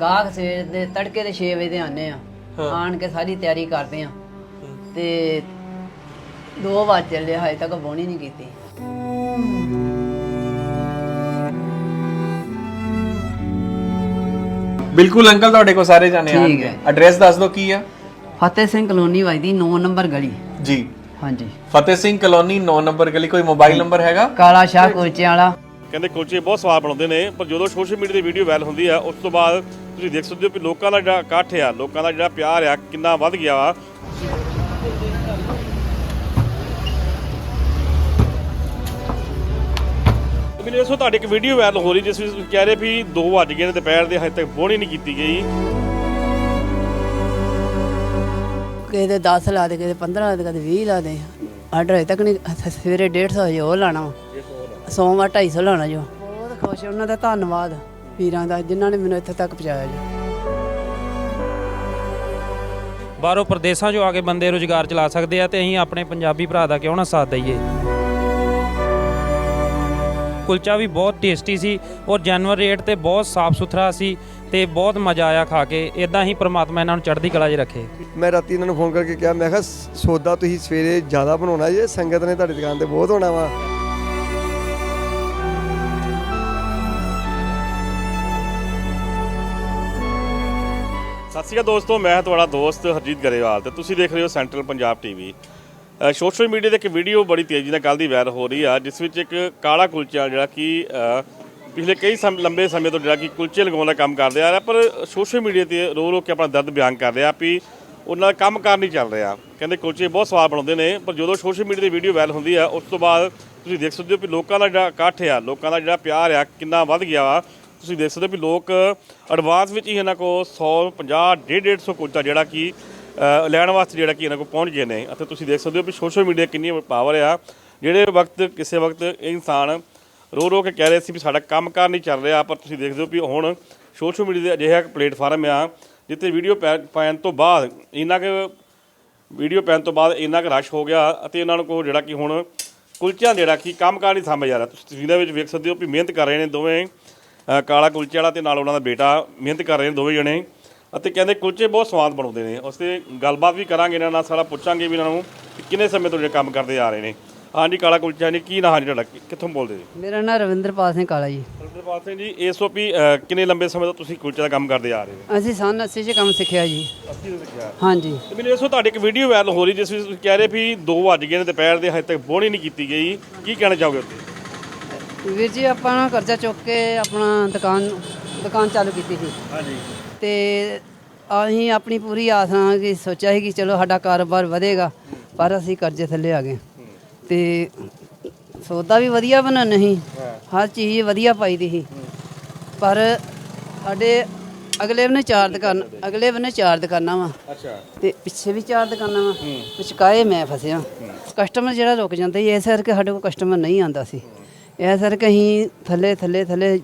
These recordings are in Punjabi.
ਗਾਹਕ ਸਵੇਰ ਦੇ ਤੜਕੇ ਦੇ 6 ਵਜੇ ਦੇ ਆਨੇ ਆ ਆਣ ਕੇ ਸਾਰੀ ਤਿਆਰੀ ਕਰਦੇ ਆ ਤੇ 2 ਵਜੇ ਚੱਲੇ ਹਜੇ ਤੱਕ ਬੋਣੀ ਨਹੀਂ ਕੀਤੀ। ਬਿਲਕੁਲ ਅੰਕਲ ਤੁਹਾਡੇ ਕੋਲ ਸਾਰੇ ਜਾਣੇ ਠੀਕ ਆਣਗੇ ਹੈ। ਐਡਰੈਸ ਦੱਸ ਦਿਓ ਕੀ ਆ? ਫਤਿਹ ਸਿੰਘ ਕਲੋਨੀ ਵਜਦੀ 9 ਨੰਬਰ ਗਲੀ। ਜੀ। ਹਾਂਜੀ। ਫਤਿਹ ਸਿੰਘ ਕਲੋਨੀ 9 ਨੰਬਰ ਗਲੀ ਕੋਈ ਮੋਬਾਈਲ ਨੰਬਰ ਹੈਗਾ? ਕਾਲਾ ਸ਼ਾਹ ਕੁਲਚੇ ਵਾਲਾ। ਕਹਿੰਦੇ ਕੁਲਚੇ ਬਹੁਤ ਸਵਾਦ ਬਣਾਉਂਦੇ ਨੇ, ਪਰ ਜਦੋਂ ਸੋਸ਼ਲ ਮੀਡੀਆ ਦੀ ਵੀਡੀਓ ਵਾਇਰਲ ਹੁੰਦੀ ਆ, ਉਸ ਤੋਂ ਬਾਅਦ ਤੁਸੀਂ ਦੇਖ ਸਕਦੇ ਹੋ ਕਿ ਲੋਕਾਂ ਦਾ ਜਿਹੜਾ ਇਕੱਠ ਆ, ਲੋਕਾਂ ਦਾ ਜਿਹੜਾ ਪਿਆਰ ਆ ਕਿੰਨਾ ਵੱਧ ਗਿਆ ਵਾ। ਮੈਨੂੰ ਦੱਸੋ, ਤੁਹਾਡੀ ਇੱਕ ਵੀਡੀਓ ਵਾਇਰਲ ਹੋ ਰਹੀ, ਜਿਸ ਵਿੱਚ ਤੁਸੀਂ ਕਹਿ ਰਹੇ ਵੀ 2 ਵੱਜ ਗਏ ਨੇ ਦੁਪਹਿਰ ਦੇ, ਹਜੇ ਤੱਕ ਬੋਣੀ ਨਹੀਂ ਕੀਤੀ ਗਈ। ਕਿਸੇ ਦੇ 10 ਲਾ ਦੇ ਕਿਸੇ ਦੇ 15 ਲਾ ਦੇ, ਕਦੇ ਦੇ 20 ਲਾ ਦੇ ਆਰਡਰ ਅਜੇ ਤੱਕ ਨਹੀਂ, ਸਵੇਰੇ 150 ਵਜੇ ਉਹ ਲਾਣਾ ਵਾ। ਸੋਮਵਾਰ 250 ਲਾਣਾ ਜੋ। ਬਹੁਤ ਖੁਸ਼ ਉਹਨਾਂ ਦਾ ਧੰਨਵਾਦ ਵੀਰਾਂ ਦਾ ਜਿਨ੍ਹਾਂ ਨੇ ਮੈਨੂੰ ਇੱਥੇ ਤੱਕ ਪਹੁੰਚਾਇਆ ਜੀ। ਬਾਹਰੋਂ ਪ੍ਰਦੇਸ਼ਾਂ 'ਚੋਂ ਆ ਕੇ ਬੰਦੇ ਰੁਜ਼ਗਾਰ ਚਲਾ ਸਕਦੇ ਆ ਤੇ ਅਸੀਂ ਆਪਣੇ ਪੰਜਾਬੀ ਭਰਾ ਦਾ ਕਿਉਂ ਨਾ ਸਾਥ ਦਈਏ। ਕੁਲਚਾ ਵੀ ਬਹੁਤ ਟੇਸਟੀ ਸੀ ਔਰ ਜੈਨੂਅਰ ਰੇਟ ਤੇ ਬਹੁਤ ਸਾਫ਼ ਸੁਥਰਾ ਸੀ ਤੇ ਬਹੁਤ ਮਜ਼ਾ ਆਇਆ ਖਾ ਕੇ। ਇਦਾਂ ਹੀ ਪ੍ਰਮਾਤਮਾ ਇਹਨਾਂ ਨੂੰ ਚੜ੍ਹਦੀ ਕਲਾ 'ਚ ਰੱਖੇ। ਮੈਂ ਰਾਤੀ ਇਹਨਾਂ ਨੂੰ ਫੋਨ ਕਰਕੇ ਕਿਹਾ ਮੈਂ ਕਿਹਾ ਸੌਦਾ ਤੁਸੀਂ ਸਵੇਰੇ ਜ਼ਿਆਦਾ ਬਣਾਉਣਾ ਜੇ ਸੰਗਤ ਨੇ ਤੁਹਾਡੀ ਦੁਕਾਨ ਤੇ ਬਹੁਤ ਹੋਣਾ ਵਾ। ਸਤਿ ਸ਼੍ਰੀ ਅਕਾਲ ਦੋਸਤੋ, ਮੈਂ ਤੁਹਾਡਾ ਦੋਸਤ ਹਰਜੀਤ ਗਰੇਵਾਲ ਤੇ ਤੁਸੀਂ ਦੇਖ ਰਹੇ ਹੋ central Punjab TV social media ਤੇ ਇੱਕ ਵੀਡੀਓ ਬੜੀ ਤੇਜ਼ੀ ਨਾਲ ਕੱਲ ਦੀ ਵਾਇਰਲ ਹੋ ਰਹੀ ਆ, ਜਿਸ ਵਿੱਚ ਇੱਕ ਕਾਲਾ ਕੁਲਚਾ ਜਿਹੜਾ ਕਿ ਪਿਛਲੇ ਕਈ ਸਮ, ਲੰਬੇ ਸਮੇਂ ਤੋਂ ਜਿਹੜਾ ਕਿ ਕੁਲਚੇ ਲਗਾਉਣ ਦਾ ਕੰਮ ਕਰਦੇ ਆ ਰਿਹਾ ਪਰ ਸੋਸ਼ਲ ਮੀਡੀਆ ਤੇ ਰੋ ਰੋ ਕੇ ਆਪਣਾ ਦਰਦ ਬਿਆਨ ਕਰ ਰਿਹਾ ਵੀ ਉਹਨਾਂ ਦਾ ਕੰਮ ਕਾਰ ਨਹੀਂ ਚੱਲ ਰਿਹਾ। ਕਹਿੰਦੇ ਕੁਲਚੇ ਬਹੁਤ ਸਵਾਦ ਬਣਾਉਂਦੇ ਨੇ, ਪਰ ਜਦੋਂ ਸੋਸ਼ਲ ਮੀਡੀਆ ਤੇ ਵੀਡੀਓ ਵਾਇਰਲ ਹੁੰਦੀ ਆ, ਉਸ ਤੋਂ ਬਾਅਦ ਤੁਸੀਂ ਦੇਖ ਸਕਦੇ ਹੋ ਕਿ ਲੋਕਾਂ ਦਾ ਜਿਹੜਾ ਇਕੱਠ ਆ, ਲੋਕਾਂ ਦਾ ਜਿਹੜਾ ਪਿਆਰ ਆ ਕਿੰਨਾ ਵੱਧ ਗਿਆ ਵਾ। ਤੁਸੀਂ ਦੇਖ ਸਕਦੇ ਹੋ ਵੀ ਲੋਕ ਐਡਵਾਂਸ ਵਿੱਚ ਹੀ ਇਹਨਾਂ ਕੋਲ 150 150 ਕੁਲਚਾ ਜਿਹੜਾ ਕਿ ਲੈਣ ਵਾਸਤੇ ਜਿਹੜਾ ਕਿ ਇਹਨਾਂ ਕੋਲ ਪਹੁੰਚ ਗਏ ਨੇ। ਅਤੇ ਤੁਸੀਂ ਦੇਖ ਸਕਦੇ ਹੋ ਵੀ ਸੋਸ਼ਲ ਮੀਡੀਆ ਕਿੰਨੀ ਪਾਵਰ ਆ। ਜਿਹੜੇ ਵਕਤ, ਕਿਸੇ ਵਕਤ ਇਹ ਇਨਸਾਨ ਰੋ ਰੋ ਕੇ ਕਹਿ ਰਹੇ ਸੀ ਵੀ ਸਾਡਾ ਕੰਮ ਕਾਰ ਨਹੀਂ ਚੱਲ ਰਿਹਾ, ਪਰ ਤੁਸੀਂ ਦੇਖਦੇ ਹੋ ਵੀ ਹੁਣ ਸੋਸ਼ਲ ਮੀਡੀਆ ਦੇ ਅਜਿਹਾ ਇੱਕ ਪਲੇਟਫਾਰਮ ਆ, ਜਿੱਥੇ ਵੀਡੀਓ ਪੈਣ ਤੋਂ ਬਾਅਦ ਇੰਨਾ ਕੁ ਵੀਡੀਓ ਪੈਣ ਤੋਂ ਬਾਅਦ ਇੰਨਾ ਕੁ ਰਸ਼ ਹੋ ਗਿਆ ਅਤੇ ਇਹਨਾਂ ਨੂੰ ਕੋਲ ਜਿਹੜਾ ਕਿ ਹੁਣ ਕੁਲਚਿਆਂ ਜਿਹੜਾ ਕਿ ਕੰਮ ਕਾਰ ਨਹੀਂ ਸਮਝ ਆ ਰਿਹਾ। ਤੁਸੀਂ ਤਸਵੀਰਾਂ ਵਿੱਚ ਵੇਖ ਸਕਦੇ ਹੋ ਵੀ ਮਿਹਨਤ ਕਰ ਰਹੇ ਨੇ ਦੋਵੇਂ। ਕਾਲਾ ਕੁਲਚੇ ਵਾਲਾ ਤੇ ਨਾਲ ਉਹਨਾਂ ਦਾ ਬੇਟਾ ਮਿਹਨਤ ਕਰ ਰਹੇ ਨੇ ਦੋਵੇਂ ਜਣੇ। ਅਤੇ ਕਹਿੰਦੇ ਕੁਲਚੇ ਬਹੁਤ ਸਵਾਦ ਬਣਾਉਂਦੇ ਨੇ। ਉਸ ਤੇ ਗੱਲਬਾਤ ਵੀ ਕਰਾਂਗੇ ਇਹਨਾਂ ਨਾਲ ਸਾਰਾ ਪੁੱਛਾਂਗੇ ਵੀ ਇਹਨਾਂ ਨੂੰ ਕਿ ਕਿੰਨੇ ਸਮੇਂ ਤੋਂ ਜਿਹੜੇ ਕੰਮ ਕਰਦੇ ਆ ਰਹੇ ਨੇ। ਹਾਂਜੀ ਕਾਲਾ ਕੁਲਚਾ ਨੇ ਕੀ ਨਾਂ ਹੈ ਤੁਹਾਡਾ? ਕਿ- ਕਿੱਥੋਂ ਬੋਲਦੇ ਜੀ? ਮੇਰਾ ਨਾਮ ਰਵਿੰਦਰਪਾਲ ਸਿੰਘ ਕਾਲਾ ਜੀ। ਸਰਦਾਰ ਸਿੰਘ ਜੀ ਅ, ਕਿੰਨੇ ਲੰਬੇ ਸਮੇਂ ਤੋਂ ਤੁਸੀਂ ਕੁਲਚੇ ਦਾ ਕੰਮ ਕਰਦੇ ਆ ਰਹੇ ਹੋ? ਅਸੀਂ ਸਨ 80 ਚ ਕੰਮ ਸਿੱਖਿਆ ਜੀ। ਅਸੀਂ ਸਿੱਖਿਆ। ਹਾਂਜੀ। ਤੇ ਮੈਨੂੰ ਦੱਸੋ ਤੁਹਾਡੀ ਇੱਕ ਵੀਡੀਓ ਵਾਇਰਲ ਹੋ ਰਹੀ ਜਿਸ ਵਿੱਚ ਤੁਸੀਂ ਕਹਿ ਰਹੇ ਵੀ 2 ਵੱਜ ਗਏ ਨੇ ਦੁਪਹਿਰ ਦੇ ਹਜੇ ਤੱਕ ਬੋਣੀ ਨਹੀਂ ਕੀਤੀ ਗਈ। ਕੀ ਕਹਿਣਾ ਚਾਹੋਗੇ ਉੱਤੇ ਵੀਰ ਜੀ ਆਪਾਂ ਨਾ ਕਰਜ਼ਾ ਚੁੱਕ ਕੇ ਆਪਣਾ ਦੁਕਾਨ ਦੁਕਾਨ ਚਾਲੂ ਕੀਤੀ ਸੀ। ਹਾਂਜੀ। ਤੇ ਅਸੀਂ ਆਪਣੀ ਪੂਰੀ ਆਸ ਨਾਲ ਕਿ ਸੋਚਿਆ ਸੀ ਕਿ ਚਲੋ ਸਾਡਾ ਕਾਰੋਬਾਰ ਵਧੇਗਾ ਪਰ ਅਸੀਂ ਕਰਜ਼ੇ ਥੱਲੇ ਆ ਗਏ। ਤੇ ਸੌਦਾ ਵੀ ਵਧੀਆ ਬਣਾਉਣਾ ਸੀ ਹਰ ਚੀਜ਼ ਵਧੀਆ ਪਾਈ ਦੀ ਸੀ। ਪਰ ਸਾਡੇ ਅਗਲੇ ਬੰਨੇ ਚਾਰ ਦੁਕਾਨ ਅਗਲੇ ਬੰਨੇ ਚਾਰ ਦੁਕਾਨਾਂ ਵਾ। ਅੱਛਾ। ਤੇ ਪਿੱਛੇ ਵੀ ਚਾਰ ਦੁਕਾਨਾਂ ਵਾ। ਵਿਚਕਾਏ ਮੈਂ ਫਸਿਆ। ਕਸਟਮਰ ਜਿਹੜਾ ਰੁਕ ਜਾਂਦਾ ਸੀ ਇਸ ਕਰਕੇ ਸਾਡੇ ਕੋਲ ਕਸਟਮਰ ਨਹੀਂ ਆਂਦਾ ਸੀ। ਇਸ ਕਰਕੇ ਅਸੀਂ ਥੱਲੇ ਥੱਲੇ ਥੱਲੇ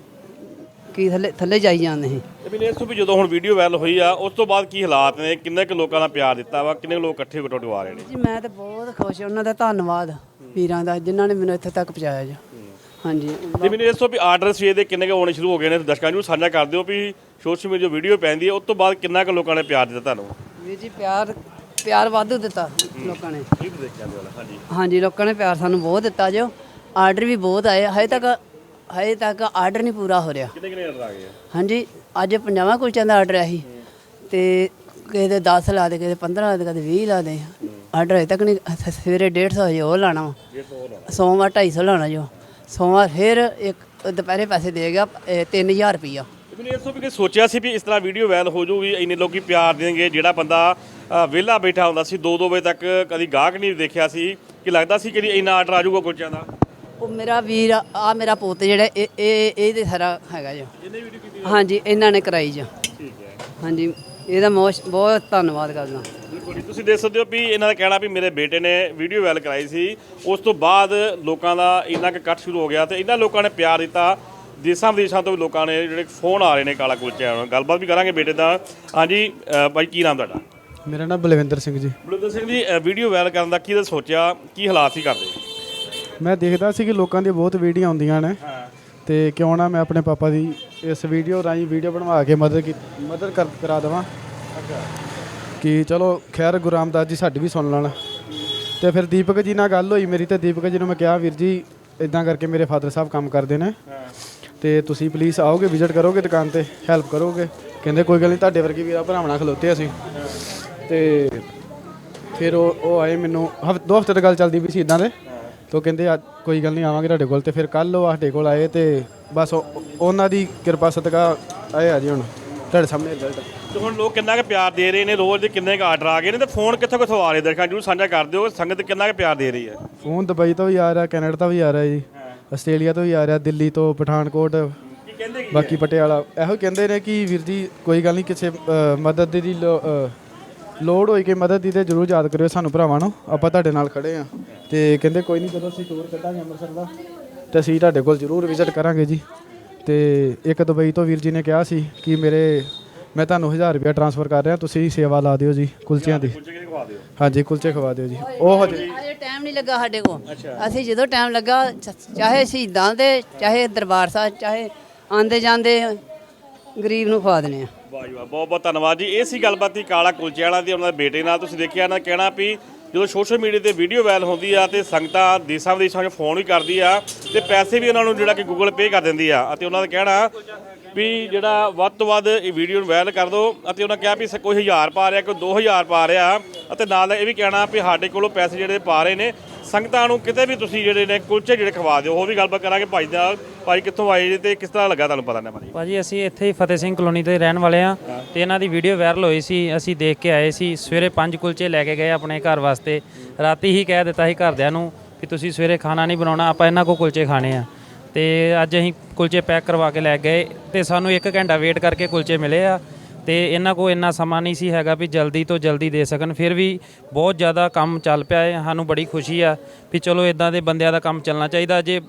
ਕੀ ਥੱਲੇ ਥੱਲੇ ਜਾਈ ਜਾਂਦੇ ਸੀ। ਤੇ ਮੈਨੂੰ ਇਸ ਤੋਂ ਵੀ ਜਦੋਂ ਹੁਣ ਵੀਡੀਓ ਵਾਇਰਲ ਹੋਈ ਆ ਉਸ ਤੋਂ ਬਾਅਦ ਕੀ ਹਾਲਾਤ ਨੇ? ਕਿੰਨੇ ਕੁ ਲੋਕਾਂ ਦਾ ਪਿਆਰ ਦਿੱਤਾ ਵਾ? ਕਿੰਨੇ ਕੁ ਲੋਕ ਇਕੱਠੇ ਹੋ ਟੁੱਟਵਾ ਰਹੇ ਨੇ? ਜੀ ਮੈਂ ਤੇ ਬਹੁਤ ਖੁਸ਼ ਹਾਂ। ਉਹਨਾਂ ਦਾ ਧੰਨਵਾਦ ਵੀਰਾਂ ਦਾ ਜਿਨ੍ਹਾਂ ਨੇ ਮੈਨੂੰ ਇੱਥੇ ਤੱਕ ਪਹੁੰਚਾਇਆ ਜੀ। ਹਾਂਜੀ। ਤੇ ਮੈਨੂੰ ਇਸ ਤੋਂ ਵੀ ਆਰਡਰ ਸਵੇਰ ਦੇ ਕਿੰਨੇ ਕੁ ਆਉਣੇ ਸ਼ੁਰੂ ਹੋ ਗਏ ਨੇ? ਦਰਸ਼ਕਾਂ ਨੂੰ ਸਾਂਝਾ ਕਰ ਦਿਓ ਵੀ ਸੋਸ਼ਲ ਮੀਡੀਆ ਵੀਡੀਓ ਪੈਂਦੀ ਹੈ ਉਸ ਤੋਂ ਬਾਅਦ ਕਿੰਨਾ ਕੁ ਲੋਕਾਂ ਨੇ ਪਿਆਰ ਦਿੱਤਾ ਤੁਹਾਨੂੰ? ਵੀਰ ਜੀ ਪਿਆਰ ਪਿਆਰ ਵਾਧੂ ਦਿੱਤਾ ਲੋਕਾਂ ਨੇ। ਹਾਂਜੀ ਲੋਕਾਂ ਨੇ ਪਿਆਰ ਸਾਨੂੰ ਬਹੁਤ ਦਿੱਤਾ ਜੋ। ਆਰਡਰ ਵੀ ਬਹੁਤ ਆਏ ਹਜੇ ਤੱਕ ਹਜੇ ਤੱਕ ਆਰਡਰ ਨਹੀਂ ਪੂਰਾ ਹੋ ਰਿਹਾ। ਕਿੰਨੇ ਕਿੰਨੇ ਆਰਡਰ ਆ ਗਏ ਆ? ਹਾਂਜੀ ਅੱਜ 50 ਕੁਲਚਿਆਂ ਦਾ ਆਰਡਰ ਆਹੀ ਤੇ ਕਿਸੇ ਦੇ 10 ਲਾ ਦੇ ਕਿਸੇ ਦੇ 15 ਲਾ ਦੇ ਕਿਸੇ ਦੇ 20 ਲਾ ਦੇ। ਆਰਡਰ ਅਜੇ ਤੱਕ ਨਹੀਂ ਸਵੇਰੇ 150 ਵਜੇ ਉਹ ਲਾਣਾ ਵਾ। ਸੋਮਵਾਰ 250 ਲਾਣਾ ਜੋ। ਸੋਮਵਾਰ ਫਿਰ ਇੱਕ ਦੁਪਹਿਰੇ ਪੈਸੇ ਦੇ ਗਿਆ 3000 ਰੁਪਈਆ। ਮੈਨੂੰ ਇਸ ਤੋਂ ਵੀ ਕਿ ਸੋਚਿਆ ਸੀ ਵੀ ਇਸ ਤਰ੍ਹਾਂ ਵੀਡੀਓ ਵਾਇਰਲ ਹੋ ਜਾਊਗੀ ਇੰਨੇ ਲੋਕੀ ਪਿਆਰ ਦੇਣਗੇ ਜਿਹੜਾ ਬੰਦਾ ਅ, ਵਿਹਲਾ ਬੈਠਾ ਹੁੰਦਾ ਸੀ 2-2 ਵਜੇ ਤੱਕ ਕਦੀ ਗਾਹਕ ਨਹੀਂ ਦੇਖਿਆ ਸੀ ਕਿ ਲੱਗਦਾ ਸੀ ਕਿ ਇੰਨਾ ਆਰਡਰ ਆ ਜਾਊਗਾ ਕੁਲਚਿਆਂ ਦਾ? ਉਹ ਮੇਰਾ ਵੀਰ ਆ ਮੇਰਾ ਪੁੱਤ ਜਿਹੜਾ ਇਹ ਇਹ ਇਹਦੇ ਸਾਰਾ ਹੈਗਾ ਜੋ। ਹਾਂਜੀ ਇਹਨਾਂ ਨੇ ਕਰਾਈ ਜੋ। ਠੀਕ ਹੈ ਹਾਂਜੀ ਇਹਦਾ ਬਹੁਤ ਬਹੁਤ ਧੰਨਵਾਦ ਕਰਦਾ। ਬਿਲਕੁਲ ਜੀ ਤੁਸੀਂ ਦੇਖ ਸਕਦੇ ਹੋ ਵੀ ਇਹਨਾਂ ਦਾ ਕਹਿਣਾ ਵੀ ਮੇਰੇ ਬੇਟੇ ਨੇ ਵੀਡੀਓ ਵਾਇਰਲ ਕਰਾਈ ਸੀ। ਉਸ ਤੋਂ ਬਾਅਦ ਲੋਕਾਂ ਦਾ ਇੰਨਾ ਕੁ ਕੱਟ ਸ਼ੁਰੂ ਹੋ ਗਿਆ ਤੇ ਇਹਨਾਂ ਲੋਕਾਂ ਨੇ ਪਿਆਰ ਦਿੱਤਾ। ਦੇਸਾਂ ਵਿਦੇਸ਼ਾਂ ਤੋਂ ਵੀ ਲੋਕਾਂ ਨੇ ਜਿਹੜੇ ਫੋਨ ਆ ਰਹੇ ਨੇ ਕਾਲਾ ਕੁਲਚਿਆਂ ਨਾਲ। ਗੱਲਬਾਤ ਵੀ ਕਰਾਂਗੇ ਬੇਟੇ ਦਾ ਹਾਂਜੀ ਅ, ਬਾਈ ਕੀ ਨਾਮ ਤੁਹਾਡਾ? ਮੇਰਾ ਨਾਮ ਬਲਵਿੰਦਰ ਸਿੰਘ ਜੀ। ਬਲਵਿੰਦਰ ਸਿੰਘ ਜੀ ਵੀਡੀਓ ਵਾਇਰਲ ਕਰਨ ਦਾ ਕੀ ਸੋਚਿਆ ਕੀ ਹਾਲਾਤ ਸੀ ਕਰਦੇ ਮੈਂ ਦੇਖਦਾ ਸੀ ਕਿ ਲੋਕਾਂ ਦੀਆਂ ਬਹੁਤ ਵੀਡੀਓ ਆਉਂਦੀਆਂ ਨੇ। ਤੇ ਕਿਉਂ ਨਾ ਮੈਂ ਆਪਣੇ ਪਾਪਾ ਦੀ ਇਸ ਵੀਡੀਓ ਰਾਹੀਂ ਵੀਡੀਓ ਬਣਵਾ ਕੇ ਮਦਦ ਕੀ ਮਦਦ ਕਰ ਕਰਾ ਦੇਵਾਂ। ਕਿ ਚਲੋ ਖੈਰ ਗੁਰੂ ਰਾਮਦਾਸ ਜੀ ਸਾਡੀ ਵੀ ਸੁਣ ਲੈਣ। ਤੇ ਫਿਰ ਦੀਪਕ ਜੀ ਨਾਲ ਗੱਲ ਹੋਈ ਮੇਰੀ ਤੇ ਦੀਪਕ ਜੀ ਨੂੰ ਮੈਂ ਕਿਹਾ ਵੀਰ ਜੀ ਇਦਾਂ ਕਰਕੇ ਮੇਰੇ ਫਾਦਰ ਸਾਹਿਬ ਕੰਮ ਕਰਦੇ ਨੇ। ਤੇ ਤੁਸੀਂ ਪਲੀਜ਼ ਆਓਗੇ ਵਿਜ਼ਿਟ ਕਰੋਗੇ ਦੁਕਾਨ ਤੇ ਹੈਲਪ ਕਰੋਗੇ। ਕਹਿੰਦੇ ਕੋਈ ਗੱਲ ਨਹੀਂ ਤੁਹਾਡੇ ਵਰਗੇ ਵੀਰਾ ਭਰਾਵਣਾ ਖਲੋਤੇ ਅਸੀਂ। ਤੇ ਫਿਰ ਉਹ ਉਹ ਆਏ ਮੈਨੂੰ ਹਫ ਦੋ ਹਫ਼ਤੇ ਤੱਕ ਗੱਲ ਚੱਲਦੀ ਵੀ ਸੀ ਇਦਾਂ ਦੇ। ਤੋ ਕਹਿੰਦੇ ਅੱਜ ਕੋਈ ਗੱਲ ਨਹੀਂ ਆਵਾਂਗੇ ਤੁਹਾਡੇ ਕੋਲ ਤੇ ਫਿਰ ਕੱਲ ਉਹ ਸਾਡੇ ਕੋਲ ਆਏ ਤੇ ਬਸ ਉਹ- ਉਹਨਾਂ ਦੀ ਕਿਰਪਾ ਸਦਕਾ ਆਏ ਆ ਜੀ ਹੁਣ ਤੁਹਾਡੇ ਸਾਹਮਣੇ ਰਿਜ਼ਲਟ ਤੇ ਹੁਣ ਲੋਕ ਕਿੰਨਾ ਕੁ ਪਿਆਰ ਦੇ ਰਹੇ ਨੇ ਰੋਜ਼ ਦੇ ਕਿੰਨੇ ਕੁ ਆਰਡਰ ਆ ਗਏ ਨੇ ਤੇ ਫੋਨ ਕਿੱਥੋਂ ਕਿੱਥੋਂ ਆ ਰਹੇ ਦਰਸ਼ਕਾਂ ਜਰੂਰ ਸਾਂਝਾ ਕਰ ਦਿਓ ਸੰਗਤ ਕਿੰਨਾ ਕੁ ਪਿਆਰ ਦੇ ਰਹੀ ਹੈ? ਫੋਨ ਦੁਬਈ ਤੋਂ ਵੀ ਆ ਰਿਹਾ ਕੈਨੇਡਾ ਤੋਂ ਵੀ ਆ ਰਿਹਾ ਜੀ ਆਸਟ੍ਰੇਲੀਆ ਤੋਂ ਵੀ ਆ ਰਿਹਾ ਦਿੱਲੀ ਤੋਂ ਪਠਾਨਕੋਟ ਕੀ ਕਹਿੰਦੇ ਕੀ ਬਾਕੀ ਪਟਿਆਲਾ। ਇਹੋ ਕਹਿੰਦੇ ਨੇ ਕਿ ਵੀਰ ਜੀ ਕੋਈ ਗੱਲ ਨਹੀਂ ਕਿਸੇ ਅ, ਮਦਦ ਦੀ ਲੋ- ਅ, ਲੋੜ ਹੋਈ ਕਿ ਮਦਦ ਦੀ ਤੇ ਜਰੂਰ ਯਾਦ ਕਰਿਓ ਸਾਨੂੰ ਭਰਾਵਾਂ ਨੂੰ। ਆਪਾਂ ਤੁਹਾਡੇ ਨਾਲ ਖੜੇ ਆ ਤੇ ਕਹਿੰਦੇ ਕੋਈ ਨਹੀਂ ਜਦੋਂ ਅਸੀਂ ਟੂਰ ਕੱਢਾਂਗੇ ਅੰਮ੍ਰਿਤਸਰ ਦਾ ਤੇ ਅਸੀਂ ਤੁਹਾਡੇ ਕੋਲ ਜਰੂਰ ਵਿਜ਼ਿਟ ਕਰਾਂਗੇ ਜੀ। ਤੇ ਇੱਕ ਦੁਬਈ ਤੋਂ ਵੀਰ ਜੀ ਨੇ ਕਿਹਾ ਸੀ ਕਿ ਮੇਰੇ ਮੈਂ ਤੁਹਾਨੂੰ 1000 ਰੁਪਏ ਟ੍ਰਾਂਸਫਰ ਕਰ ਰਿਹਾ ਤੁਸੀਂ ਸੇਵਾ ਲਾ ਦਿਓ ਜੀ ਕੁਲਚਿਆਂ ਦੀ। ਕੁਝ ਖਵਾ ਦਿਓ? ਹਾਂਜੀ ਕੁਲਚੇ ਖਵਾ ਦਿਓ ਜੀ। ਉਹ ਹਜੇ ਅਜੇ ਟਾਈਮ ਨਹੀਂ ਲੱਗਾ ਸਾਡੇ ਕੋਲ। ਅਸੀਂ ਜਦੋਂ ਟਾਈਮ ਲੱਗਾ ਚਾਹੇ ਸ਼ਹੀਦਾਂ ਦੇ ਚਾਹੇ ਦਰਬਾਰ ਸਾਹਿਬ ਚਾਹੇ ਆਂਦੇ ਜਾਂਦੇ ਗਰੀਬ ਨੂੰ ਖਵਾ ਦਿੰਦੇ ਆ ਵਾਹ ਜੀ ਵਾਹ ਬਹੁਤ ਬਹੁਤ ਧੰਨਵਾਦ ਜੀ। ਇਹ ਸੀ ਗੱਲਬਾਤ ਦੀ ਕਾਲਾ ਕੁਲਚੇ ਵਾਲਾ ਦੀ, ਉਹਨਾਂ ਦੇ ਬੇਟੇ ਨਾਲ ਤੁਸੀਂ ਦੇਖਿਆ ਨਾ, ਕਹਿਣਾ ਵੀ ਜਦੋਂ ਸੋਸ਼ਲ ਮੀਡੀਆ ਤੇ ਵੀਡੀਓ ਵਾਇਰਲ ਹੁੰਦੀ ਆ ਤੇ ਸੰਗਤਾਂ ਦੇਸਾਂ ਵਿਦੇਸ਼ਾਂ 'ਚ ਫੋਨ ਵੀ ਕਰਦੀ ਆ ਤੇ ਪੈਸੇ ਵੀ ਉਹਨਾਂ ਨੂੰ ਜਿਹੜਾ ਕਿ ਗੂਗਲ ਪੇ ਕਰ ਦਿੰਦੀ ਆ। ਅਤੇ ਉਹਨਾਂ ਦਾ ਕਹਿਣਾ ਵੀ ਜਿਹੜਾ ਵੱਧ ਤੋਂ ਵੱਧ ਇਹ ਵੀਡੀਓ ਨੂੰ ਵਾਇਰਲ ਕਰ ਦਿਓ ਅਤੇ ਉਹਨਾਂ ਕਿਹਾ ਵੀ ਸ- ਕੋਈ 1000 ਪਾ ਰਿਹਾ, ਕੋਈ 2000 ਪਾ ਰਿਹਾ, ਅਤੇ ਨਾਲ ਇਹ ਵੀ ਕਹਿਣਾ ਵੀ ਸਾਡੇ ਕੋਲੋਂ ਪੈਸੇ ਜਿਹੜੇ ਪਾ ਰਹੇ ਨੇ ਸੰਗਤਾਂ ਨੂੰ ਕਿਤੇ ਵੀ ਤੁਸੀਂ ਜਿਹੜੇ ਨੇ ਕੁਲਚੇ ਜਿਹੜੇ ਖਵਾ ਦਿਓ ਉਹ ਵੀ ਗੱਲਬਾਤ ਕਰਾਂਗੇ। ਭਾਈ ਨਾਲ ਭਾਈ ਕਿੱਥੋਂ ਆਏ ਜੀ ਤੇ ਕਿਸ ਤਰ੍ਹਾਂ ਲੱਗਾ ਤੁਹਾਨੂੰ ਪਤਾ ਨਾ ਭਾਜੀ? ਭਾਜੀ ਅਸੀਂ ਇੱਥੇ ਹੀ ਫਤਿਹ ਸਿੰਘ ਕਲੋਨੀ ਦੇ ਰਹਿਣ ਵਾਲੇ ਆ ਤੇ ਇਹਨਾਂ ਦੀ ਵੀਡੀਓ ਵਾਇਰਲ ਹੋਈ ਸੀ ਅਸੀਂ ਦੇਖ ਕੇ ਆਏ ਸੀ ਸਵੇਰੇ ਪੰਜ ਕੁਲਚੇ ਲੈ ਕੇ ਗਏ ਆਪਣੇ ਘਰ ਵਾਸਤੇ। ਰਾਤੀ ਹੀ ਕਹਿ ਦਿੱਤਾ ਸੀ ਘਰਦਿਆਂ ਨੂੰ ਕਿ ਤੁਸੀਂ ਸਵੇਰੇ ਖਾਣਾ ਨਹੀਂ ਬਣਾਉਣਾ ਆਪਾਂ ਇਹਨਾਂ ਕੋਲ ਕੁਲਚੇ ਖਾਣੇ ਆ। ਤੇ ਅੱਜ ਅਸੀਂ ਕੁਲਚੇ ਪੈਕ ਕਰਵਾ ਕੇ ਲੈ ਗਏ ਤੇ ਸਾਨੂੰ 1 ਘੰਟਾ ਵੇਟ ਕਰਕੇ ਕੁਲਚੇ ਮਿਲੇ ਆ। ਤੇ ਇਹਨਾਂ ਕੋ ਇੰਨਾ ਸਮਾਂ ਨਹੀਂ ਸੀ ਹੈਗਾ ਵੀ ਜਲਦੀ ਤੋਂ ਜਲਦੀ ਦੇ ਸਕਣ। ਫਿਰ ਵੀ ਬਹੁਤ ਜ਼ਿਆਦਾ ਕੰਮ ਚੱਲ ਪਿਆ ਹੈ। ਸਾਨੂੰ ਬੜੀ ਖੁਸ਼ੀ ਆ ਵੀ ਚਲੋ ਇਦਾਂ ਦੇ ਬੰਦਿਆਂ ਦਾ ਕੰਮ ਚੱਲਣਾ ਚਾਹੀਦਾ ਜੇ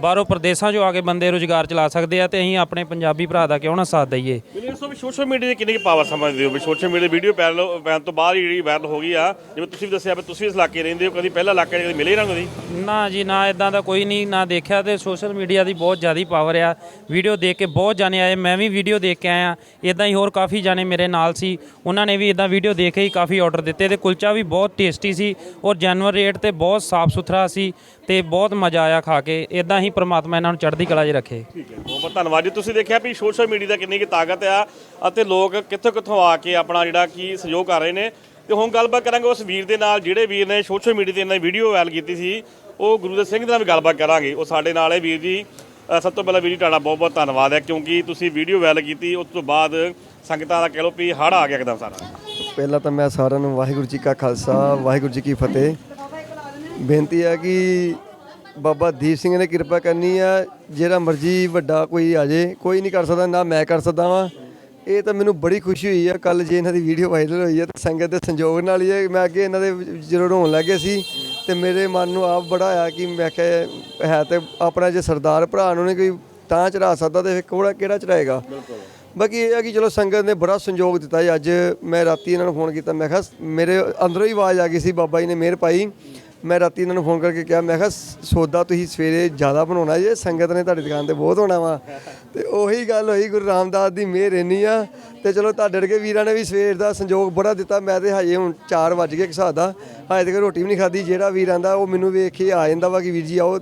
ਬਾਹਰੋਂ ਪ੍ਰਦੇਸ਼ਾਂ 'ਚੋਂ ਆ ਕੇ ਬੰਦੇ ਰੁਜ਼ਗਾਰ ਚਲਾ ਸਕਦੇ ਆ ਤੇ ਅਸੀਂ ਆਪਣੇ ਪੰਜਾਬੀ ਭਰਾ ਦਾ ਕਿਉਂ ਨਾ ਸਾਥ ਦਈਏ? ਤੋਂ ਵੀ ਸੋਸ਼ਲ ਮੀਡੀਆ ਦੀ ਕਿੰਨੀ ਪਾਵਰ ਸਮਝਦੇ ਹੋ ਵੀ ਸੋਸ਼ਲ ਮੀਡੀਆ ਵੀਡੀਓ ਵਾਇਰਲ ਪੈਣ ਤੋਂ ਬਾਅਦ ਹੀ ਜਿਹੜੀ ਵਾਇਰਲ ਹੋ ਗਈ ਆ ਜਿਵੇਂ ਤੁਸੀਂ ਵੀ ਦੱਸਿਆ ਵੀ ਤੁਸੀਂ ਇਸ ਇਲਾਕੇ ਰਹਿੰਦੇ ਹੋ ਕਦੀ ਪਹਿਲਾ ਇਲਾਕੇ ਕਦੀ ਮਿਲੇ ਨਾ ਕਦੀ? ਨਾ ਜੀ ਨਾ ਇਦਾਂ ਦਾ ਕੋਈ ਨਹੀਂ ਨਾ ਦੇਖਿਆ ਤੇ ਸੋਸ਼ਲ ਮੀਡੀਆ ਦੀ ਬਹੁਤ ਜ਼ਿਆਦੀ ਪਾਵਰ ਆ। ਵੀਡੀਓ ਦੇਖ ਕੇ ਬਹੁਤ ਜਾਣੇ ਆਏ ਮੈਂ ਵੀ ਵੀਡੀਓ ਦੇਖ ਕੇ ਆਇਆ। ਇਦਾਂ ਹੀ ਹੋਰ ਕਾਫੀ ਜਾਣੇ ਮੇਰੇ ਨਾਲ ਸੀ ਉਹਨਾਂ ਨੇ ਵੀ ਇਦਾਂ ਵੀਡੀਓ ਦੇਖ ਕੇ ਹੀ ਕਾਫੀ ਆਰਡਰ ਦਿੱਤੇ ਤੇ ਕੁਲਚਾ ਵੀ ਬਹੁਤ ਟੇਸਟੀ ਸੀ ਔਰ ਜੈਨੂਅਰ ਰੇਟ ਤੇ ਬਹੁਤ ਸਾਫ਼ ਸੁਥਰਾ ਸੀ ਤੇ ਬਹੁਤ ਮਜ਼ਾ ਆਇਆ ਖਾ ਕੇ। ਇਦਾਂ ਹੀ ਪ੍ਰਮਾਤਮਾ ਇਹਨਾਂ ਨੂੰ ਚੜ੍ਹਦੀ ਕਲਾ 'ਚ ਰੱਖੇ। ਠੀਕ ਹੈ ਬਹੁਤ ਬਹੁਤ ਧੰਨਵਾਦ ਜੀ। ਤੁਸੀਂ ਦੇਖਿਆ ਵੀ ਸੋਸ਼ਲ ਮੀਡੀਆ ਦਾ ਕਿੰਨੀ ਕੀ ਤਾਕਤ ਆ ਅਤੇ ਲੋਕ ਕਿੱਥੋਂ ਕਿੱਥੋਂ ਆ ਕੇ ਆਪਣਾ ਜਿਹੜਾ ਕੀ ਸਹਿਯੋਗ ਕਰ ਰਹੇ ਨੇ। ਤੇ ਹੁਣ ਗੱਲਬਾਤ ਕਰਾਂਗੇ ਉਸ ਵੀਰ ਦੇ ਨਾਲ ਜਿਹੜੇ ਵੀਰ ਨੇ ਸੋਸ਼ਲ ਮੀਡੀਆ ਤੇ ਇਹਨਾਂ ਦੀ ਵੀਡੀਓ ਵਾਇਰਲ ਕੀਤੀ ਸੀ। ਉਹ ਗੁਰੂ ਦੇ ਸਿੰਘ ਦੇ ਨਾਲ ਵੀ ਗੱਲਬਾਤ ਕਰਾਂਗੇ। ਉਹ ਸਾਡੇ ਨਾਲ ਹੈ ਵੀਰ ਜੀ। ਅ, ਸਭ ਤੋਂ ਪਹਿਲਾਂ ਵੀਰ ਜੀ ਤੁਹਾਡਾ ਬਹੁਤ ਬਹੁਤ ਧੰਨਵਾਦ ਹੈ ਕਿਉਂਕਿ ਤੁਸੀਂ ਵੀਡੀਓ ਵਾਇਰਲ ਕੀਤੀ। ਉਸ ਤੋਂ ਬਾਅਦ ਸੰਗਤਾਂ ਦਾ ਕਹਿ ਲਓ ਵੀ ਹੜ ਆ ਗਿਆ ਇੱਕਦਮ ਸਾਰਾ। ਪਹਿਲਾਂ ਤਾਂ ਮੈਂ ਸਾਰਿਆਂ ਨੂੰ ਵਾਹਿਗੁਰੂ ਜੀ ਕਾ ਖਾਲਸਾ ਵਾਹਿਗੁਰੂ ਜੀ ਕੀ ਫਤਿਹ। ਬੇਨਤੀ ਆ ਕਿ ਬਾਬਾ ਦੀਪ ਸਿੰਘ ਨੇ ਕਿਰਪਾ ਕਰਨੀ ਆ, ਜਿਹੜਾ ਮਰਜ਼ੀ ਵੱਡਾ ਕੋਈ ਆ ਜੇ, ਕੋਈ ਨਹੀਂ ਕਰ ਸਕਦਾ, ਨਾ ਮੈਂ ਕਰ ਸਕਦਾ ਵਾਂ। ਇਹ ਤਾਂ ਮੈਨੂੰ ਬੜੀ ਖੁਸ਼ੀ ਹੋਈ ਆ ਕੱਲ ਜੇ ਇਹਨਾਂ ਦੀ ਵੀਡੀਓ ਵਾਇਰਲ ਹੋਈ ਆ, ਤਾਂ ਸੰਗਤ ਦੇ ਸੰਯੋਗ ਨਾਲ ਹੀ ਹੈ ਮੈਂ ਅੱਗੇ ਇਹਨਾਂ ਦੇ ਜਦੋਂ ਰੋਣ ਲੱਗੇ ਸੀ। ਤੇ ਮੇਰੇ ਮਨ ਨੂੰ ਆਪ ਬੜਾ ਆ ਕਿ ਮੈਂ ਕਿਹਾ, ਹੈ ਤੇ ਆਪਣਾ ਜੇ ਸਰਦਾਰ ਭਰਾ ਨੂੰ ਨੇ ਕੋਈ ਤਾਂ ਚੜਾ ਸਕਦਾ, ਤੇ ਫਿਰ ਕੋੜਾ ਕਿਹੜਾ ਚੜਾਏਗਾ ਬਾਕੀ ਇਹ ਆ ਕਿ ਚਲੋ ਸੰਗਤ ਨੇ ਬੜਾ ਸੰਯੋਗ ਦਿੱਤਾ ਜੀ ਅੱਜ ਮੈਂ ਰਾਤੀ ਇਹਨਾਂ ਨੂੰ ਫੋਨ ਕੀਤਾ, ਮੈਂ ਕਿਹਾ, ਮੇਰੇ ਅੰਦਰੋਂ ਹੀ ਆਵਾਜ਼ ਆ ਗਈ ਸੀ, ਬਾਬਾ ਜੀ ਨੇ ਮਿਹਰ ਪਾਈ। ਮੈਂ ਰਾਤੀ ਇਹਨਾਂ ਨੂੰ ਫੋਨ ਕਰਕੇ ਕਿਹਾ, ਮੈਂ ਕਿਹਾ ਸੌਦਾ ਤੁਸੀਂ ਸਵੇਰੇ ਜ਼ਿਆਦਾ ਬਣਾਉਣਾ ਜੇ, ਸੰਗਤ ਨੇ ਤੁਹਾਡੀ ਦੁਕਾਨ ਤੇ ਬਹੁਤ ਹੋਣਾ ਵਾ। ਤੇ ਉਹੀ ਗੱਲ ਹੋਈ, ਗੁਰੂ ਰਾਮਦਾਸ ਦੀ ਮਿਹਰ ਇੰਨੀ ਆ, ਤੇ ਚਲੋ ਤੁਹਾਡੇ ਵਰਗੇ ਵੀਰਾਂ ਨੇ ਵੀ ਸਵੇਰ ਦਾ ਸੰਯੋਗ ਬੜਾ ਦਿੱਤਾ, ਮੈਂ ਤੇ ਹਜੇ ਹੁਣ 4 ਵੱਜ ਗਏ ਹਿਸਾਬ ਦਾ, ਹਜੇ ਤੱਕ ਰੋਟੀ ਵੀ ਨਹੀਂ ਖਾਧੀ, ਜਿਹੜਾ ਵੀਰ ਆਂਦਾ ਉਹ ਮੈਨੂੰ ਵੇਖ ਕੇ ਆ ਜਾਂਦਾ ਵਾ ਕਿ ਵੀਰ ਜੀ ਆਓ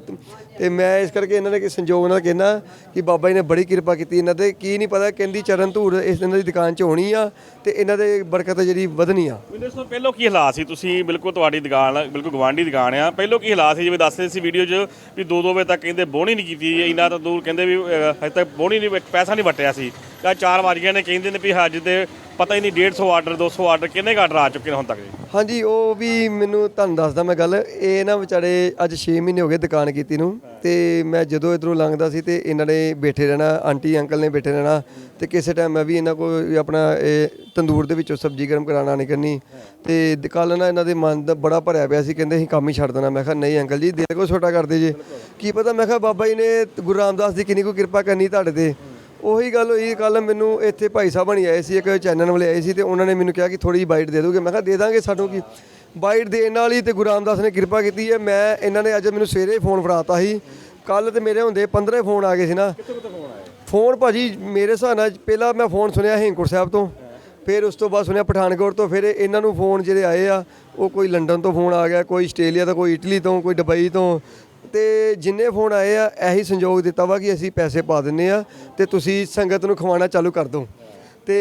ਤੇ ਮੈਂ ਇਸ ਕਰਕੇ ਇਹਨਾਂ ਨੇ ਕਿ ਸੰਯੋਗ ਨਾਲ ਕਹਿਣਾ ਕਿ ਬਾਬਾ ਜੀ ਨੇ ਬੜੀ ਕਿਰਪਾ ਕੀਤੀ ਇਹਨਾਂ ਤੇ। ਕੀ ਨਹੀਂ ਪਤਾ ਕਹਿੰਦੀ ਚਰਨ ਧੂੜ ਇਸ ਇਹਨਾਂ ਦੀ ਦੁਕਾਨ 'ਚ ਹੋਣੀ ਆ ਤੇ ਇਹਨਾਂ ਦੇ ਬਰਕਤ ਜਿਹੜੀ ਵਧਣੀ ਆ। ਮੈਨੂੰ ਇਸ ਪਹਿਲਾਂ ਕੀ ਹਾਲਾਤ ਸੀ? ਤੁਸੀਂ ਬਿਲਕੁਲ ਤੁਹਾਡੀ ਦੁਕਾਨ ਬਿਲਕੁਲ ਗਵਾਂਢੀ ਦੁਕਾਨ ਆ। ਪਹਿਲਾਂ ਕੀ ਹਾਲਾਤ ਸੀ? ਜਿਵੇਂ ਦੱਸਦੇ ਸੀ ਵੀਡੀਓ 'ਚ ਵੀ 2-2 ਵਜੇ ਤੱਕ ਕਹਿੰਦੇ ਬੋਹਣੀ ਨਹੀਂ ਕੀਤੀ ਇੰਨਾ ਤਾਂ ਦੂਰ ਕਹਿੰਦੇ ਵੀ ਅਹ, ਹਜੇ ਤੱਕ ਬੋਣੀ ਨਹੀਂ ਪੈਸਾ ਨਹੀਂ ਵਟਿਆ ਸੀ। ਤਾਂ 4 ਵਜ ਨੇ ਕਹਿੰਦੇ ਨੇ ਵੀ ਅੱਜ ਤੇ ਪਤਾ ਹੀ ਨਹੀਂ 150 ਆਰਡਰ 200 ਆਰਡਰ ਕਿੰਨੇ ਆਰਡਰ ਆ ਚੁੱਕੇ ਨੇ ਹੁਣ ਤੱਕ ਜੀ? ਹਾਂਜੀ ਉਹ ਵੀ ਮੈਨੂੰ ਤੁਹਾਨੂੰ ਦੱਸਦਾ ਮੈਂ ਗੱਲ ਇਹ ਨਾ ਵਿਚਾਰੇ ਅੱਜ 6 ਮਹੀਨੇ ਹੋ ਗਏ ਦੁਕਾਨ ਕੀਤੀ ਨੂੰ ਤੇ ਮੈਂ ਜਦੋਂ ਇਧਰੋਂ ਲੰਘਦਾ ਸੀ ਤੇ ਇਹਨਾਂ ਨੇ ਬੈਠੇ ਰਹਿਣਾ ਆਂਟੀ ਅੰਕਲ ਨੇ ਬੈਠੇ ਰਹਿਣਾ ਤੇ ਕਿਸੇ ਟਾਈਮ ਮੈਂ ਵੀ ਇਹਨਾਂ ਕੋਲ ਆਪਣਾ ਇਹ ਤੰਦੂਰ ਦੇ ਵਿੱਚੋਂ ਸਬਜ਼ੀ ਗਰਮ ਕਰਾਣਾ ਨਹੀਂ ਕਰਨੀ ਤੇ ਕੱਲ ਨਾ ਇਹਨਾਂ ਦੇ ਮਨ ਦਾ ਬੜਾ ਭਰਿਆ ਪਿਆ ਸੀ ਕਹਿੰਦੇ ਅਸੀਂ ਕੰਮ ਹੀ ਛੱਡ ਦੇਣਾ ਮੈਂ ਕਿਹਾ ਨਹੀਂ ਅੰਕਲ ਜੀ ਦਿਲ ਕੋ ਛੋਟਾ ਕਰਦੇ ਜੇ। ਕੀ ਪਤਾ ਮੈਂ ਕਿਹਾ ਬਾਬਾ ਜੀ ਨੇ ਗੁਰੂ ਰਾਮਦਾਸ ਦੀ ਕਿੰਨੀ ਕੋ ਕਿਰਪਾ ਕਰਨੀ ਤੁਹਾਡੇ ਤੇ ਉਹੀ ਗੱਲ ਹੋਈ ਕੱਲ ਮੈਨੂੰ ਇੱਥੇ ਭਾਈ ਸਾਹਿਬ ਬਣੀ ਆਏ ਸੀ ਇੱਕ ਚੈਨਲ ਵਾਲੇ ਆਏ ਸੀ ਤੇ ਉਹਨਾਂ ਨੇ ਮੈਨੂੰ ਕਿਹਾ ਕਿ ਥੋੜੀ ਜਿਹੀ ਬਾਈਟ ਦੇ ਦੋਗੇ। ਮੈਂ ਕਿਹਾ ਦੇ ਦਾਂਗੇ ਸਾਨੂੰ ਕੀ? ਬਾਈਟ ਦੇਣ ਨਾਲ ਹੀ ਤੇ ਗੁਰੂ ਰਾਮਦਾਸ ਨੇ ਕਿਰਪਾ ਕੀਤੀ ਹੈ। ਮੈਂ ਇਹਨਾਂ ਨੇ ਅੱਜ ਮੈਨੂੰ ਸਵੇਰੇ ਫੋਨ ਫੜਾਤਾ ਸੀ। ਕੱਲ ਤੇ ਮੇਰੇ ਹੁੰਦੇ 15 ਫੋਨ ਆ ਗਏ ਸੀ ਨਾ। ਫੋਨ ਭਾਜੀ ਮੇਰੇ ਹਿਸਾਬ ਨਾਲ ਪਹਿਲਾਂ ਮੈਂ ਫੋਨ ਸੁਣਿਆ ਹੇਮਕੁਟ ਸਾਹਿਬ ਤੋਂ। ਫਿਰ ਉਸ ਤੋਂ ਬਾਅਦ ਸੁਣਿਆ ਪਠਾਨਕੋਟ ਤੋਂ। ਫਿਰ ਇਹਨਾਂ ਨੂੰ ਫੋਨ ਜਿਹੜੇ ਆਏ ਆ ਉਹ ਕੋਈ ਲੰਡਨ ਤੋਂ ਫੋਨ ਆ ਗਿਆ ਕੋਈ ਆਸਟ੍ਰੇਲੀਆ ਤੋਂ ਕੋਈ ਇਟਲੀ ਤੋਂ ਕੋਈ ਦੁਬਈ ਤੋਂ। ਤੇ ਜਿੰਨੇ ਫੋਨ ਆਏ ਆ, ਇਹੀ ਸੰਯੋਗ ਦਿੱਤਾ ਵਾ ਕਿ ਅਸੀਂ ਪੈਸੇ ਪਾ ਦਿੰਨੇ ਆ ਤੇ ਤੁਸੀਂ ਸੰਗਤ ਨੂੰ ਖਵਾਉਣਾ ਚਾਲੂ ਕਰ ਦਿਓ। ਤੇ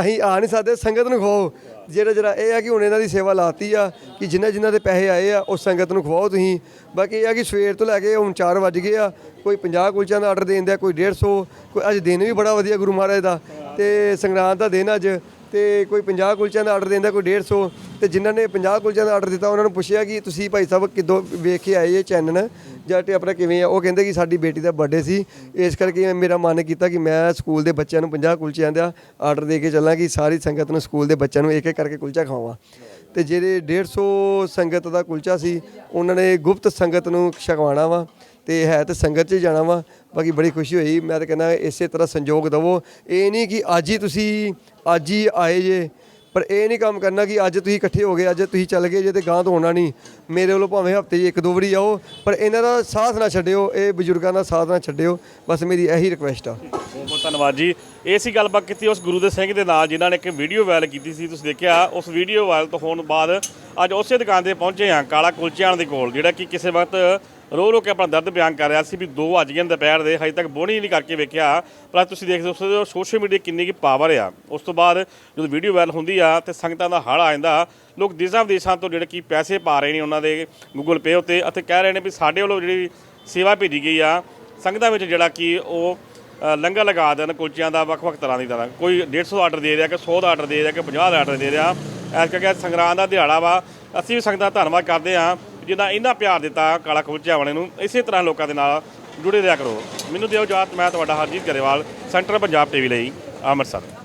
ਅਸੀਂ ਆ ਨਹੀਂ ਸਕਦੇ, ਸੰਗਤ ਨੂੰ ਖਵਾਓ। ਜਿਹੜਾ ਜਿਹੜਾ ਇਹ ਆ ਕਿ ਹੁਣ ਇਹਨਾਂ ਦੀ ਸੇਵਾ ਲਾਤੀ ਆ ਕਿ ਜਿੰਨਾ ਜਿੰਨਾ ਦੇ ਪੈਸੇ ਆਏ ਆ, ਉਹ ਸੰਗਤ ਨੂੰ ਖਵਾਓ ਤੁਸੀਂ। ਬਾਕੀ ਇਹ ਆ ਕਿ ਸਵੇਰ ਤੋਂ ਲੈ ਕੇ ਹੁਣ 4 ਵੱਜ ਗਏ ਆ, ਕੋਈ 50 ਕੁਲਚਿਆਂ ਦਾ ਆਰਡਰ ਦੇਣ ਦਿਆ, ਕੋਈ 150 ਕੋਈ ਅੱਜ ਦਿਨ ਵੀ ਬੜਾ ਵਧੀਆ ਗੁਰੂ ਮਹਾਰਾਜ ਦਾ। ਤੇ ਸੰਗਰਾਂਦ ਦਾ ਦਿਨ ਅੱਜ ਤੇ ਕੋਈ 50 ਕੁਲਚਿਆਂ ਦਾ ਆਰਡਰ ਦਿੰਦਾ, ਕੋਈ 150 ਤੇ ਜਿਨ੍ਹਾਂ ਨੇ 50 ਕੁਲਚਿਆਂ ਦਾ ਆਰਡਰ ਦਿੱਤਾ, ਉਹਨਾਂ ਨੂੰ ਪੁੱਛਿਆ ਕਿ ਤੁਸੀਂ ਭਾਈ ਸਾਹਿਬ ਕਿਦੋਂ ਵੇਖ ਕੇ ਆਏ ਇਹ ਚੈਨਲ? ਜਾਂ ਤੇ ਆਪਣਾ ਕਿਵੇਂ ਆ? ਉਹ ਕਹਿੰਦੇ ਕਿ ਸਾਡੀ ਬੇਟੀ ਦਾ ਬਰਥਡੇ ਸੀ। ਇਸ ਕਰਕੇ ਮੇਰਾ ਮਨ ਕੀਤਾ ਕਿ ਮੈਂ ਸਕੂਲ ਦੇ ਬੱਚਿਆਂ ਨੂੰ 50 ਕੁਲਚਿਆਂ ਦਾ ਆਰਡਰ ਦੇ ਕੇ ਚੱਲਾਂ ਕਿ ਸਾਰੀ ਸੰਗਤ ਨੂੰ ਸਕੂਲ ਦੇ ਬੱਚਿਆਂ ਨੂੰ ਇੱਕ ਇੱਕ ਕਰਕੇ ਕੁਲਚਾ ਖਵਾਵਾਂ। ਤੇ ਜਿਹੜੇ 150 ਸੰਗਤ ਦਾ ਕੁਲਚਾ ਸੀ, ਉਹਨਾਂ ਨੇ ਗੁਪਤ ਸੰਗਤ ਨੂੰ ਛਕਵਾਉਣਾ ਵਾ, ਤੇ ਹੈ ਤੇ ਸੰਗਤ 'ਚ ਜਾਣਾ ਵਾ। ਬਾਕੀ ਬੜੀ ਖੁਸ਼ੀ ਹੋਈ। ਮੈਂ ਤਾਂ ਕਹਿੰਦਾ ਇਸੇ ਤਰ੍ਹਾਂ ਸੰਯੋਗ ਦਵੋ। ਇਹ ਨਹੀਂ ਕਿ ਅੱਜ ਹੀ ਤੁਸੀਂ, ਅੱਜ ਹੀ ਆਏ ਜੇ। ਪਰ ਇਹ ਨਹੀਂ ਕੰਮ ਕਰਨਾ ਕਿ ਅੱਜ ਤੁਸੀਂ ਇਕੱਠੇ ਹੋ ਗਏ, ਅੱਜ ਤੁਸੀਂ ਚੱਲ ਗਏ ਜੇ ਤੇ ਗਾਂ ਤੋਂ ਹੋਣਾ ਨਹੀਂ। ਮੇਰੇ ਵੱਲੋਂ ਭਾਵੇਂ ਹਫ਼ਤੇ 'ਚ ਇੱਕ ਦੋ ਵਾਰੀ ਆਓ, ਪਰ ਇਹਨਾਂ ਦਾ ਸਾਥ ਨਾ ਛੱਡਿਓ, ਇਹ ਬਜ਼ੁਰਗਾਂ ਦਾ ਸਾਥ ਨਾ ਛੱਡਿਓ। ਬਸ ਮੇਰੀ ਇਹੀ ਰਿਕੁਐਸਟ ਆ। ਬਹੁਤ ਬਹੁਤ ਧੰਨਵਾਦ ਜੀ। ਇਹ ਸੀ ਗੱਲਬਾਤ ਕੀਤੀ ਉਸ ਗੁਰੂ ਦੇ ਸਿੰਘ ਦੇ ਨਾਲ, ਜਿਨ੍ਹਾਂ ਨੇ ਇੱਕ ਵੀਡੀਓ ਵਾਇਰਲ ਕੀਤੀ ਸੀ। ਤੁਸੀਂ ਦੇਖਿਆ, ਉਸ ਵੀਡੀਓ ਵਾਇਰਲ ਤੋਂ ਹੋਣ ਬਾਅਦ ਅੱਜ ਉਸੇ ਦੁਕਾਨ ਤੇ ਪਹੁੰਚੇ ਹਾਂ, ਕਾਲਾ ਕੁਲਚਿਆਂ ਦੇ ਕੋਲ, ਜਿਹੜਾ ਕਿ ਕਿਸੇ ਵਕਤ ਰੋ ਰੋ ਕੇ ਆਪਣਾ ਦਰਦ ਬਿਆਨ ਕਰ ਰਿਹਾ ਸੀ ਵੀ 2 ਵੱਜ ਗਏ ਦੁਪਹਿਰ ਦੇ, ਹਜੇ ਤੱਕ ਬੋਣੀ ਨਹੀਂ ਕਰਕੇ ਵੇਖਿਆ। ਪਰ ਅੱਜ ਤੁਸੀਂ ਦੇਖ ਸਕਦੇ ਹੋ ਸੋਸ਼ਲ ਮੀਡੀਆ ਕਿੰਨੀ ਕੀ ਪਾਵਰ ਆ। ਉਸ ਤੋਂ ਬਾਅਦ ਜਦੋਂ ਵੀਡੀਓ ਵਾਇਰਲ ਹੁੰਦੀ ਆ, ਤੇ ਸੰਗਤਾਂ ਦਾ ਹੜ ਆ ਜਾਂਦਾ। ਲੋਕ ਦੇਸ਼ਾਂ ਵਿਦੇਸ਼ਾਂ ਤੋਂ ਜਿਹੜੇ ਕਿ ਪੈਸੇ ਪਾ ਰਹੇ ਨੇ ਉਹਨਾਂ ਦੇ ਗੂਗਲ ਪੇ ਉੱਤੇ, ਅਤੇ ਕਹਿ ਰਹੇ ਨੇ ਵੀ ਸਾਡੇ ਵੱਲੋਂ ਜਿਹੜੀ ਸੇਵਾ ਭੇਜੀ ਗਈ ਆ, ਸੰਗਤਾਂ ਵਿੱਚ ਜਿਹੜਾ ਕਿ ਉਹ ਅ, ਲੰਗਰ ਲਗਾ ਦੇਣ ਕੁਲਚਿਆਂ ਦਾ ਵੱਖ-ਵੱਖ ਤਰ੍ਹਾਂ ਦੀ ਤਰ੍ਹਾਂ। ਕੋਈ 150 ਦਾ ਆਰਡਰ ਦੇ ਰਿਹਾ ਕਿ 100 ਦਾ ਆਰਡਰ ਦੇ ਰਿਹਾ ਕਿ 50 ਦਾ ਆਰਡਰ ਦੇ ਰਿਹਾ। ਐਸ ਕਰਕੇ ਸੰਗਰਾਂਦ ਦਾ ਦਿਹਾੜਾ ਵਾ। ਅਸੀਂ ਵੀ ਸੰਗਤਾਂ ਦਾ ਧੰਨਵਾਦ ਕਰਦੇ ਹਾਂ ਜਿੱਦਾਂ ਇਹਨਾਂ ਪਿਆਰ ਦਿੱਤਾ ਕਾਲਾ ਕੁਲਚਾ ਵਾਲੇ ਨੂੰ ਇਸੇ ਤਰ੍ਹਾਂ ਲੋਕਾਂ ਦੇ ਨਾਲ ਜੁੜੇ ਰਿਹਾ ਕਰੋ। ਮੈਨੂੰ ਦਿਓ ਇਜਾਜ਼ਤ ਮੈਂ ਤੁਹਾਡਾ ਹਰਜੀਤ ਗਰੇਵਾਲ ਸੈਂਟਰ ਪੰਜਾਬ ਟੀਵੀ ਲਈ ਅੰਮ੍ਰਿਤਸਰ।